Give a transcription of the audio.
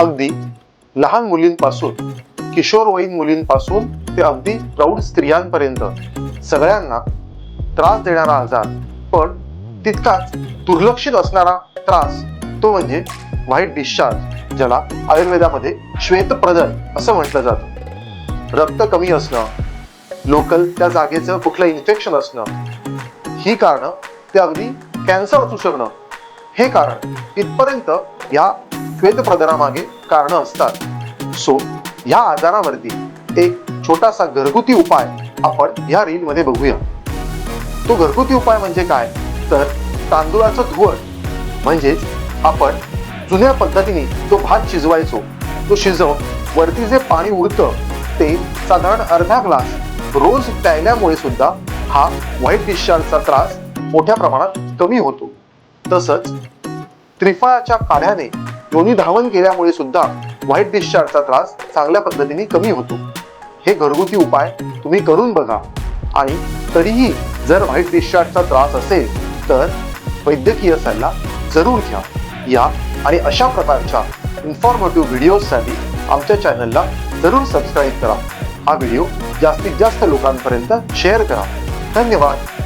अगदी लहान मुलींपासून किशोरवयीन मुलींपासून ते अगदी प्रौढ स्त्रियांपर्यंत सगळ्यांना त्रास देणारा आजार. पण तितकाच दुर्लक्षित असणारा त्रास तो म्हणजे व्हाईट डिस्चार्ज ज्याला आयुर्वेदामध्ये श्वेतप्रदन असं म्हटलं जातं. रक्त कमी असणं लोकल त्या जागेचं कुठलं इन्फेक्शन असणं ही कारणं ते अगदी कॅन्सर असू शकणं हे कारण इथपर्यंत या श्वेतप्रदनामागे कारण असतात. सो या आजारावरती एक छोटासा घरगुती उपाय आपण या रील मध्ये बघूया. तो घरगुती उपाय म्हणजे काय? तर तांदूळाचं धुवण म्हणजेच आपण जुन्या पद्धतीने जो भात शिजवायचो तो शिजवून वरती जे पाणी उरतं ते साधारण अर्धा ग्लास रोज प्यायल्यामुळे सुद्धा हा व्हाईट डिस्चार्जचा त्रास मोठ्या प्रमाणात कमी होतो. तसंच त्रिफळाच्या काढ्याने योनी धावन केल्यामुळे सुद्धा व्हाईट डिस्चार्जचा त्रास चांगल्या पद्धतीने कमी होतो. हे घरगुती उपाय तुम्ही करून बघा. आणि तरीही जर व्हाईट डिस्चार्जचा त्रास असेल तर वैद्यकीय सल्ला जरूर घ्या. या आणि अशा प्रकारच्या इन्फॉर्मेटिव्ह व्हिडिओजसाठी आमच्या चॅनलला जरूर सबस्क्राईब करा. हा व्हिडिओ जास्तीत जास्त लोकांपर्यंत शेअर करा. धन्यवाद.